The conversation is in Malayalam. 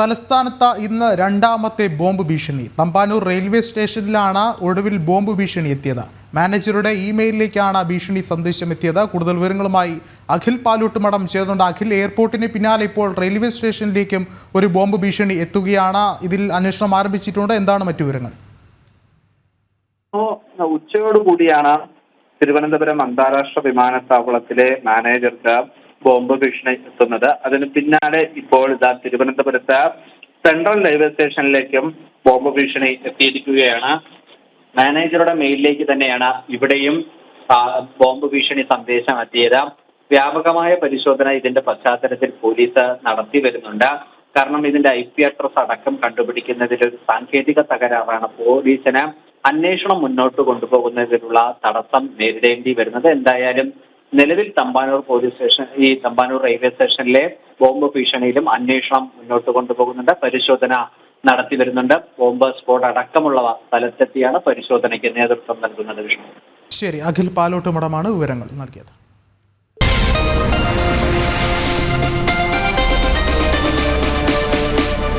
തലസ്ഥാനത്ത് ഇന്ന് രണ്ടാമത്തെ ബോംബ് ഭീഷണി. തമ്പാനൂർ റെയിൽവേ സ്റ്റേഷനിലാണ് ഒടുവിൽ ബോംബ് ഭീഷണി എത്തിയത്. മാനേജറുടെ ഇമെയിലിലേക്കാണ് ഭീഷണി സന്ദേശം എത്തിയത്. കൂടുതൽ വിവരങ്ങളുമായി അഖിൽ പാലൂട്ടുമടം ചേർന്നുണ്ട് അഖിൽ എയർപോർട്ടിന് പിന്നാലെ ഇപ്പോൾ റെയിൽവേ സ്റ്റേഷനിലേക്കും ഒരു ബോംബ് ഭീഷണി എത്തുകയാണ്. ഇതിൽ അന്വേഷണം ആരംഭിച്ചിട്ടുണ്ട്. എന്താണ് മറ്റു വിവരങ്ങൾ? ഉച്ചയോടുകൂടിയാണ് തിരുവനന്തപുരം അന്താരാഷ്ട്ര വിമാനത്താവളത്തിലെ മാനേജർക്ക് ബോംബ് ഭീഷണി എത്തുന്നത്. അതിന് പിന്നാലെ ഇപ്പോൾ ഇതാ തിരുവനന്തപുരത്ത് സെൻട്രൽ റെയിൽവേ സ്റ്റേഷനിലേക്കും ബോംബ് ഭീഷണി എത്തിയിരിക്കുകയാണ്. മാനേജറുടെ മെയിലിലേക്ക് തന്നെയാണ് ഇവിടെയും ബോംബ് ഭീഷണി സന്ദേശം എത്തിയത്. വ്യാപകമായ പരിശോധന ഇതിന്റെ പശ്ചാത്തലത്തിൽ പോലീസ് നടത്തി വരുന്നുണ്ട്. കാരണം ഇതിന്റെ ഐ പി അഡ്രസ് അടക്കം കണ്ടുപിടിക്കുന്നതിൽ ഒരു സാങ്കേതിക തകരാറാണ് പോലീസിന് അന്വേഷണം മുന്നോട്ട് കൊണ്ടുപോകുന്നതിനുള്ള തടസ്സം നേരിടേണ്ടി വരുന്നത്. എന്തായാലും നിലവിൽ തമ്പാനൂർ പോലീസ് സ്റ്റേഷൻ ഈ തമ്പാനൂർ റെയിൽവേ സ്റ്റേഷനിലെ ബോംബ് ഭീഷണിയിലും അന്വേഷണം മുന്നോട്ട് കൊണ്ടുപോകുന്നുണ്ട്. പരിശോധന നടത്തി വരുന്നുണ്ട്. ബോംബ് സ്ഫോട് അടക്കമുള്ളവ സ്ഥലത്തെത്തിയാണ് പരിശോധനയ്ക്ക് നേതൃത്വം നൽകുന്നത് വിഷ്ണു. ശരി അഖിൽ പാലോട്ടുമടമാണ് വിവരങ്ങൾ നൽകിയത്.